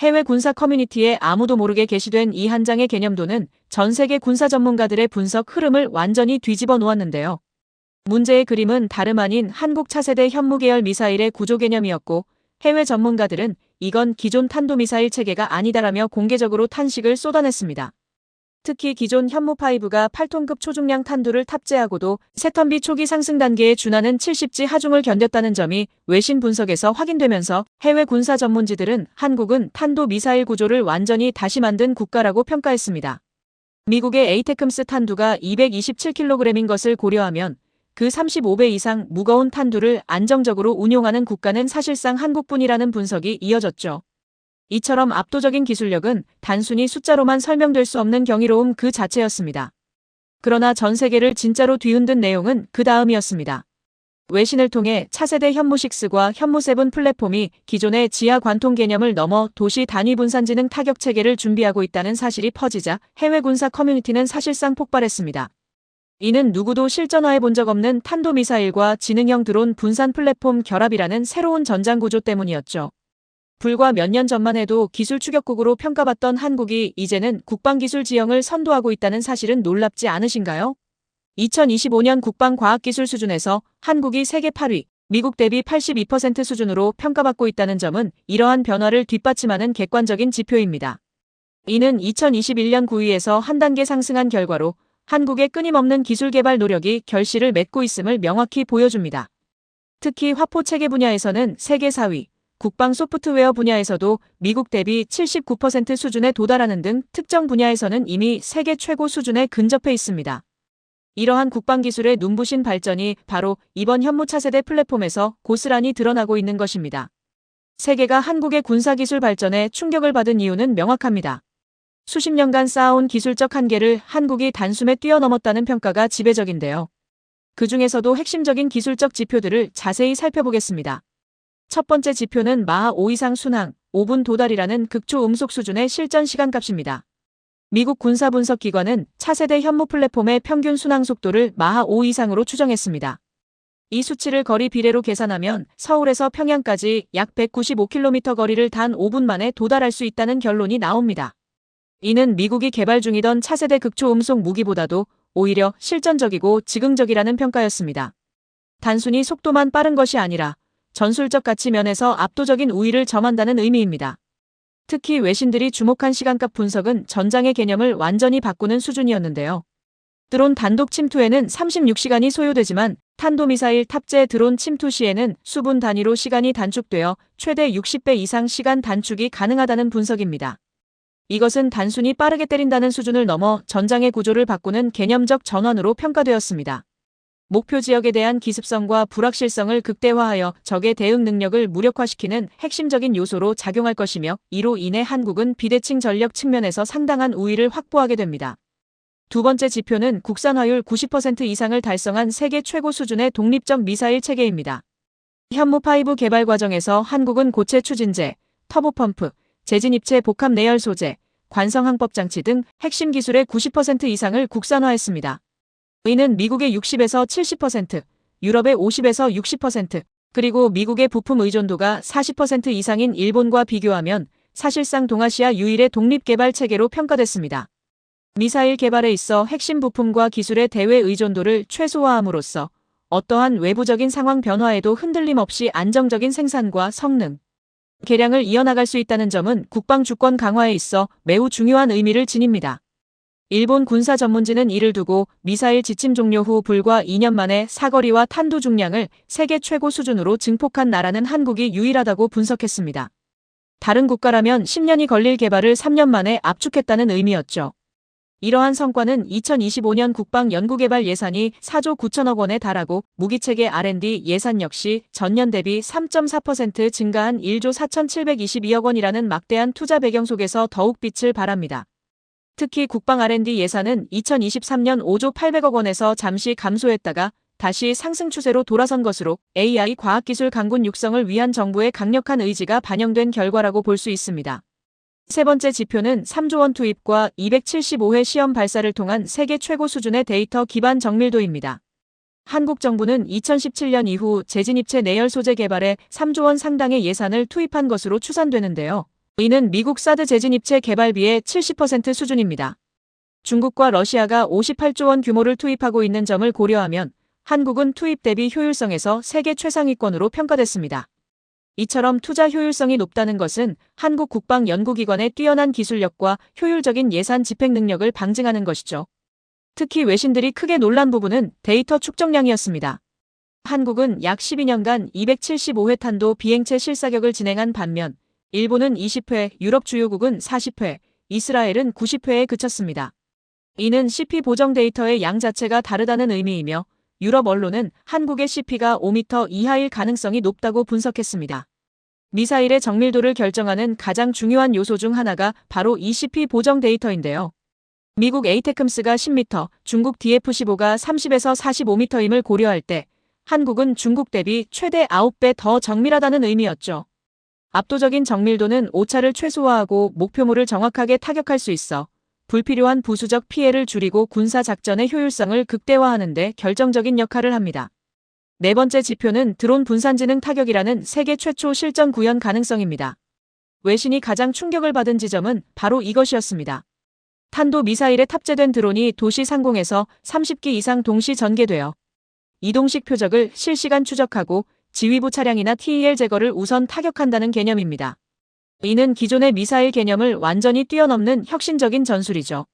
해외 군사 커뮤니티에 아무도 모르게 게시된 이 한 장의 개념도는 전 세계 군사 전문가들의 분석 흐름을 완전히 뒤집어 놓았는데요. 문제의 그림은 다름 아닌 한국 차세대 현무계열 미사일의 구조 개념이었고 해외 전문가들은 이건 기존 탄도미사일 체계가 아니다라며 공개적으로 탄식을 쏟아냈습니다. 특히 기존 현무5가 8톤급 초중량 탄두를 탑재하고도 세턴비 초기 상승 단계에 준하는 70지 하중을 견뎠다는 점이 외신 분석에서 확인되면서 해외 군사 전문지들은 한국은 탄도 미사일 구조를 완전히 다시 만든 국가라고 평가했습니다. 미국의 에이테크스 탄두가 227kg인 것을 고려하면 그 35배 이상 무거운 탄두를 안정적으로 운용하는 국가는 사실상 한국뿐이라는 분석이 이어졌죠. 이처럼 압도적인 기술력은 단순히 숫자로만 설명될 수 없는 경이로움 그 자체였습니다. 그러나 전 세계를 진짜로 뒤흔든 내용은 그 다음이었습니다. 외신을 통해 차세대 현무6과 현무7 플랫폼이 기존의 지하 관통 개념을 넘어 도시 단위 분산지능 타격 체계를 준비하고 있다는 사실이 퍼지자 해외 군사 커뮤니티는 사실상 폭발했습니다. 이는 누구도 실전화해 본 적 없는 탄도미사일과 지능형 드론 분산 플랫폼 결합이라는 새로운 전장 구조 때문이었죠. 불과 몇 년 전만 해도 기술 추격국으로 평가받던 한국이 이제는 국방기술 지형을 선도하고 있다는 사실은 놀랍지 않으신가요? 2025년 국방과학기술 수준에서 한국이 세계 8위, 미국 대비 82% 수준으로 평가받고 있다는 점은 이러한 변화를 뒷받침하는 객관적인 지표입니다. 이는 2021년 9위에서 한 단계 상승한 결과로 한국의 끊임없는 기술 개발 노력이 결실을 맺고 있음을 명확히 보여줍니다. 특히 화포 체계 분야에서는 세계 4위, 국방 소프트웨어 분야에서도 미국 대비 79% 수준에 도달하는 등 특정 분야에서는 이미 세계 최고 수준에 근접해 있습니다. 이러한 국방 기술의 눈부신 발전이 바로 이번 현무 차세대 플랫폼에서 고스란히 드러나고 있는 것입니다. 세계가 한국의 군사기술 발전에 충격을 받은 이유는 명확합니다. 수십 년간 쌓아온 기술적 한계를 한국이 단숨에 뛰어넘었다는 평가가 지배적인데요. 그 중에서도 핵심적인 기술적 지표들을 자세히 살펴보겠습니다. 첫 번째 지표는 마하 5 이상 순항, 5분 도달이라는 극초 음속 수준의 실전 시간값입니다. 미국 군사분석기관은 차세대 현무 플랫폼의 평균 순항 속도를 마하 5 이상으로 추정했습니다. 이 수치를 거리 비례로 계산하면 서울에서 평양까지 약 195km 거리를 단 5분 만에 도달할 수 있다는 결론이 나옵니다. 이는 미국이 개발 중이던 차세대 극초 음속 무기보다도 오히려 실전적이고 지능적이라는 평가였습니다. 단순히 속도만 빠른 것이 아니라 전술적 가치 면에서 압도적인 우위를 점한다는 의미입니다. 특히 외신들이 주목한 시간값 분석은 전장의 개념을 완전히 바꾸는 수준이었는데요. 드론 단독 침투에는 36시간이 소요되지만 탄도미사일 탑재 드론 침투 시에는 수분 단위로 시간이 단축되어 최대 60배 이상 시간 단축이 가능하다는 분석입니다. 이것은 단순히 빠르게 때린다는 수준을 넘어 전장의 구조를 바꾸는 개념적 전환으로 평가되었습니다. 목표 지역에 대한 기습성과 불확실성을 극대화하여 적의 대응 능력을 무력화시키는 핵심적인 요소로 작용할 것이며 이로 인해 한국은 비대칭 전력 측면에서 상당한 우위를 확보하게 됩니다. 두 번째 지표는 국산화율 90% 이상을 달성한 세계 최고 수준의 독립적 미사일 체계입니다. 현무5 개발 과정에서 한국은 고체 추진제, 터보펌프, 재진입체 복합 내열 소재, 관성항법 장치 등 핵심 기술의 90% 이상을 국산화했습니다. 이는 미국의 60에서 70%, 유럽의 50에서 60%, 그리고 미국의 부품 의존도가 40% 이상인 일본과 비교하면 사실상 동아시아 유일의 독립개발 체계로 평가됐습니다. 미사일 개발에 있어 핵심 부품과 기술의 대외 의존도를 최소화함으로써 어떠한 외부적인 상황 변화에도 흔들림 없이 안정적인 생산과 성능, 개량을 이어나갈 수 있다는 점은 국방 주권 강화에 있어 매우 중요한 의미를 지닙니다. 일본 군사 전문지는 이를 두고 미사일 지침 종료 후 불과 2년 만에 사거리와 탄두 중량을 세계 최고 수준으로 증폭한 나라는 한국이 유일하다고 분석했습니다. 다른 국가라면 10년이 걸릴 개발을 3년 만에 압축했다는 의미였죠. 이러한 성과는 2025년 국방 연구개발 예산이 4조 9천억 원에 달하고 무기체계 R&D 예산 역시 전년 대비 3.4% 증가한 1조 4,722억 원이라는 막대한 투자 배경 속에서 더욱 빛을 발합니다. 특히 국방 R&D 예산은 2023년 5조 800억 원에서 잠시 감소했다가 다시 상승 추세로 돌아선 것으로 AI 과학기술 강군 육성을 위한 정부의 강력한 의지가 반영된 결과라고 볼 수 있습니다. 세 번째 지표는 3조 원 투입과 275회 시험 발사를 통한 세계 최고 수준의 데이터 기반 정밀도입니다. 한국 정부는 2017년 이후 재진입체 내열 소재 개발에 3조 원 상당의 예산을 투입한 것으로 추산되는데요. 이는 미국 사드 재진입체 개발비의 70% 수준입니다. 중국과 러시아가 58조 원 규모를 투입하고 있는 점을 고려하면 한국은 투입 대비 효율성에서 세계 최상위권으로 평가됐습니다. 이처럼 투자 효율성이 높다는 것은 한국 국방연구기관의 뛰어난 기술력과 효율적인 예산 집행 능력을 방증하는 것이죠. 특히 외신들이 크게 놀란 부분은 데이터 축적량이었습니다. 한국은 약 12년간 275회 탄도 비행체 실사격을 진행한 반면 일본은 20회, 유럽 주요국은 40회, 이스라엘은 90회에 그쳤습니다. 이는 CP 보정 데이터의 양 자체가 다르다는 의미이며 유럽 언론은 한국의 CP가 5m 이하일 가능성이 높다고 분석했습니다. 미사일의 정밀도를 결정하는 가장 중요한 요소 중 하나가 바로 이 CP 보정 데이터인데요. 미국 에이테크스가 10m, 중국 DF-15가 30에서 45m임을 고려할 때 한국은 중국 대비 최대 9배 더 정밀하다는 의미였죠. 압도적인 정밀도는 오차를 최소화하고 목표물을 정확하게 타격할 수 있어 불필요한 부수적 피해를 줄이고 군사 작전의 효율성을 극대화하는 데 결정적인 역할을 합니다. 네 번째 지표는 드론 분산지능 타격이라는 세계 최초 실전 구현 가능성입니다. 외신이 가장 충격을 받은 지점은 바로 이것이었습니다. 탄도 미사일에 탑재된 드론이 도시 상공에서 30기 이상 동시 전개되어 이동식 표적을 실시간 추적하고 지휘부 차량이나 TEL 제거를 우선 타격한다는 개념입니다. 이는 기존의 미사일 개념을 완전히 뛰어넘는 혁신적인 전술이죠.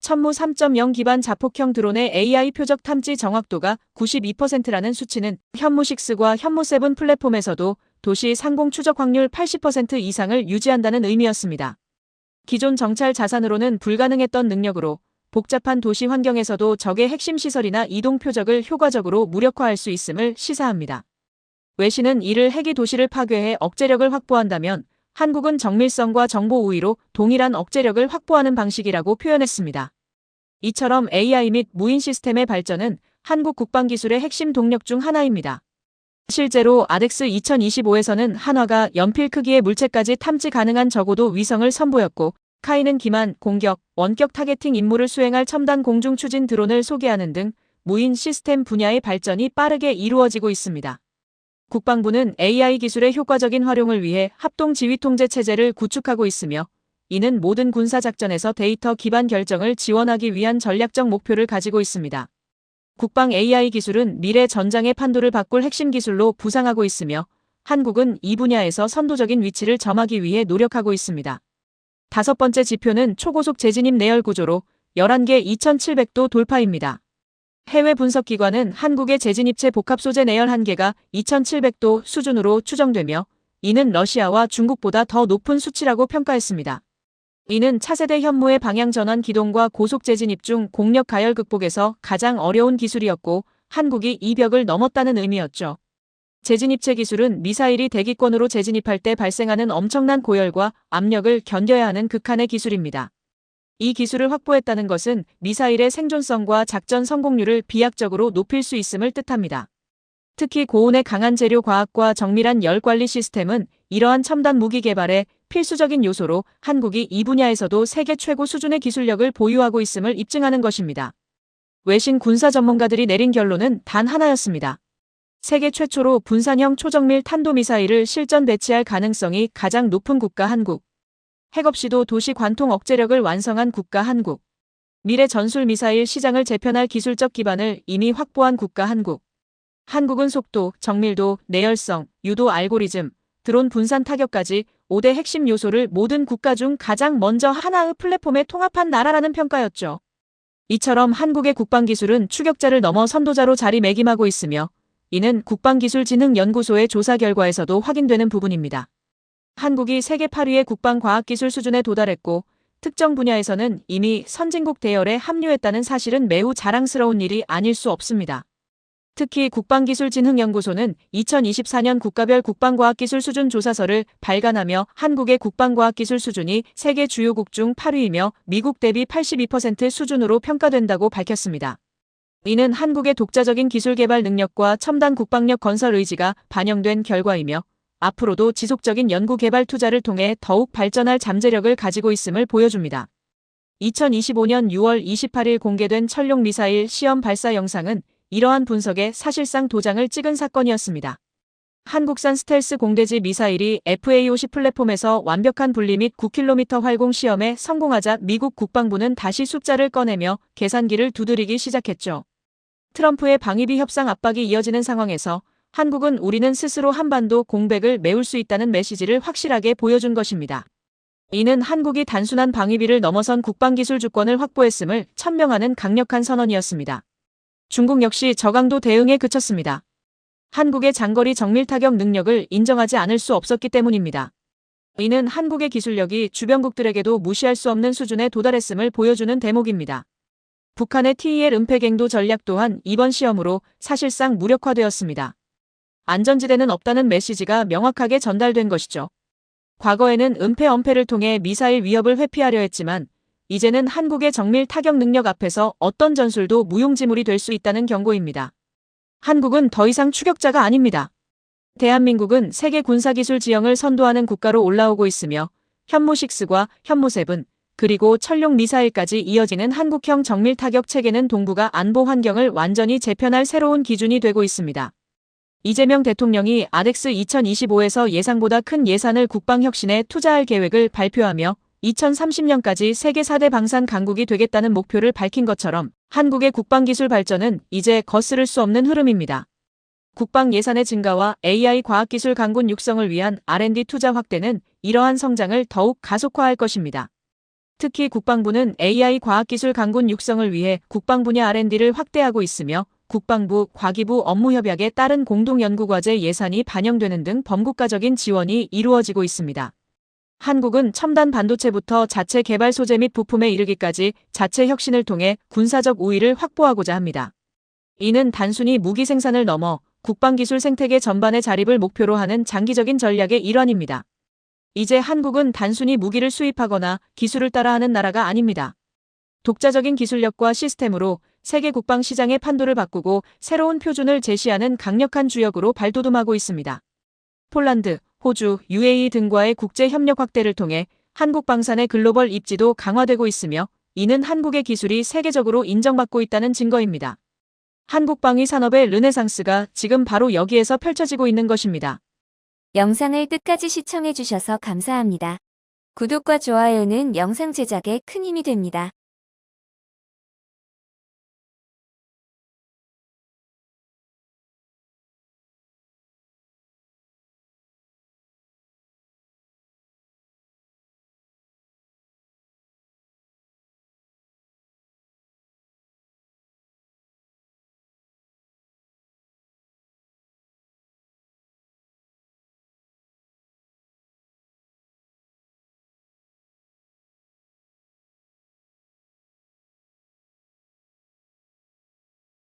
천무 3.0 기반 자폭형 드론의 AI 표적 탐지 정확도가 92%라는 수치는 현무6과 현무7 플랫폼에서도 도시 상공 추적 확률 80% 이상을 유지한다는 의미였습니다. 기존 정찰 자산으로는 불가능했던 능력으로 복잡한 도시 환경에서도 적의 핵심 시설이나 이동 표적을 효과적으로 무력화할 수 있음을 시사합니다. 외신은 이를 핵이 도시를 파괴해 억제력을 확보한다면 한국은 정밀성과 정보 우위로 동일한 억제력을 확보하는 방식이라고 표현했습니다. 이처럼 AI 및 무인 시스템의 발전은 한국 국방기술의 핵심 동력 중 하나입니다. 실제로 아덱스 2025에서는 한화가 연필 크기의 물체까지 탐지 가능한 적어도 위성을 선보였고 카이는 기만, 공격, 원격 타겟팅 임무를 수행할 첨단 공중 추진 드론을 소개하는 등 무인 시스템 분야의 발전이 빠르게 이루어지고 있습니다. 국방부는 AI 기술의 효과적인 활용을 위해 합동 지휘 통제 체제를 구축하고 있으며 이는 모든 군사 작전에서 데이터 기반 결정을 지원하기 위한 전략적 목표를 가지고 있습니다. 국방 AI 기술은 미래 전장의 판도를 바꿀 핵심 기술로 부상하고 있으며 한국은 이 분야에서 선도적인 위치를 점하기 위해 노력하고 있습니다. 다섯 번째 지표는 초고속 재진입 내열 구조로 11개 2700도 돌파입니다. 해외 분석기관은 한국의 재진입체 복합 소재 내열 한계가 2700도 수준으로 추정되며 이는 러시아와 중국보다 더 높은 수치라고 평가했습니다. 이는 차세대 현무의 방향 전환 기동과 고속 재진입 중 공력 가열 극복에서 가장 어려운 기술이었고 한국이 이 벽을 넘었다는 의미였죠. 재진입체 기술은 미사일이 대기권으로 재진입할 때 발생하는 엄청난 고열과 압력을 견뎌야 하는 극한의 기술입니다. 이 기술을 확보했다는 것은 미사일의 생존성과 작전 성공률을 비약적으로 높일 수 있음을 뜻합니다. 특히 고온의 강한 재료 과학과 정밀한 열 관리 시스템은 이러한 첨단 무기 개발에 필수적인 요소로 한국이 이 분야에서도 세계 최고 수준의 기술력을 보유하고 있음을 입증하는 것입니다. 외신 군사 전문가들이 내린 결론은 단 하나였습니다. 세계 최초로 분산형 초정밀 탄도미사일을 실전 배치할 가능성이 가장 높은 국가 한국. 핵 없이도 도시 관통 억제력을 완성한 국가 한국. 미래 전술 미사일 시장을 재편할 기술적 기반을 이미 확보한 국가 한국. 한국은 속도, 정밀도, 내열성, 유도 알고리즘, 드론 분산 타격까지 5대 핵심 요소를 모든 국가 중 가장 먼저 하나의 플랫폼에 통합한 나라라는 평가였죠. 이처럼 한국의 국방기술은 추격자를 넘어 선도자로 자리매김하고 있으며 이는 국방기술진흥연구소의 조사 결과에서도 확인되는 부분입니다. 한국이 세계 8위의 국방과학기술 수준에 도달했고 특정 분야에서는 이미 선진국 대열에 합류했다는 사실은 매우 자랑스러운 일이 아닐 수 없습니다. 특히 국방기술진흥연구소는 2024년 국가별 국방과학기술 수준 조사서를 발간하며 한국의 국방과학기술 수준이 세계 주요국 중 8위이며 미국 대비 82% 수준으로 평가된다고 밝혔습니다. 이는 한국의 독자적인 기술 개발 능력과 첨단 국방력 건설 의지가 반영된 결과이며 앞으로도 지속적인 연구 개발 투자를 통해 더욱 발전할 잠재력을 가지고 있음을 보여줍니다. 2025년 6월 28일 공개된 철룡 미사일 시험 발사 영상은 이러한 분석에 사실상 도장을 찍은 사건이었습니다. 한국산 스텔스 공대지 미사일이 FA-50 플랫폼에서 완벽한 분리 및 9km 활공 시험에 성공하자 미국 국방부는 다시 숫자를 꺼내며 계산기를 두드리기 시작했죠. 트럼프의 방위비 협상 압박이 이어지는 상황에서 한국은 우리는 스스로 한반도 공백을 메울 수 있다는 메시지를 확실하게 보여준 것입니다. 이는 한국이 단순한 방위비를 넘어선 국방기술 주권을 확보했음을 천명하는 강력한 선언이었습니다. 중국 역시 저강도 대응에 그쳤습니다. 한국의 장거리 정밀 타격 능력을 인정하지 않을 수 없었기 때문입니다. 이는 한국의 기술력이 주변국들에게도 무시할 수 없는 수준에 도달했음을 보여주는 대목입니다. 북한의 TEL 은폐 갱도 전략 또한 이번 시험으로 사실상 무력화되었습니다. 안전지대는 없다는 메시지가 명확하게 전달된 것이죠. 과거에는 은폐 엄폐를 통해 미사일 위협을 회피하려 했지만 이제는 한국의 정밀 타격 능력 앞에서 어떤 전술도 무용지물이 될 수 있다는 경고입니다. 한국은 더 이상 추격자가 아닙니다. 대한민국은 세계 군사기술 지형을 선도하는 국가로 올라오고 있으며 현무6과 현무7 그리고 철룡 미사일까지 이어지는 한국형 정밀 타격 체계는 동북아 안보 환경을 완전히 재편할 새로운 기준이 되고 있습니다. 이재명 대통령이 아덱스 2025에서 예상보다 큰 예산을 국방혁신에 투자할 계획을 발표하며 2030년까지 세계 4대 방산 강국이 되겠다는 목표를 밝힌 것처럼 한국의 국방기술 발전은 이제 거스를 수 없는 흐름입니다. 국방 예산의 증가와 AI 과학기술 강군 육성을 위한 R&D 투자 확대는 이러한 성장을 더욱 가속화할 것입니다. 특히 국방부는 AI 과학기술 강군 육성을 위해 국방 분야 R&D를 확대하고 있으며 국방부, 과기부 업무협약에 따른 공동연구과제 예산이 반영되는 등 범국가적인 지원이 이루어지고 있습니다. 한국은 첨단 반도체부터 자체 개발 소재 및 부품에 이르기까지 자체 혁신을 통해 군사적 우위를 확보하고자 합니다. 이는 단순히 무기 생산을 넘어 국방기술 생태계 전반의 자립을 목표로 하는 장기적인 전략의 일환입니다. 이제 한국은 단순히 무기를 수입하거나 기술을 따라하는 나라가 아닙니다. 독자적인 기술력과 시스템으로 세계 국방 시장의 판도를 바꾸고 새로운 표준을 제시하는 강력한 주역으로 발돋움하고 있습니다. 폴란드, 호주, UAE 등과의 국제 협력 확대를 통해 한국 방산의 글로벌 입지도 강화되고 있으며 이는 한국의 기술이 세계적으로 인정받고 있다는 증거입니다. 한국 방위 산업의 르네상스가 지금 바로 여기에서 펼쳐지고 있는 것입니다. 영상을 끝까지 시청해주셔서 감사합니다. 구독과 좋아요는 영상 제작에 큰 힘이 됩니다.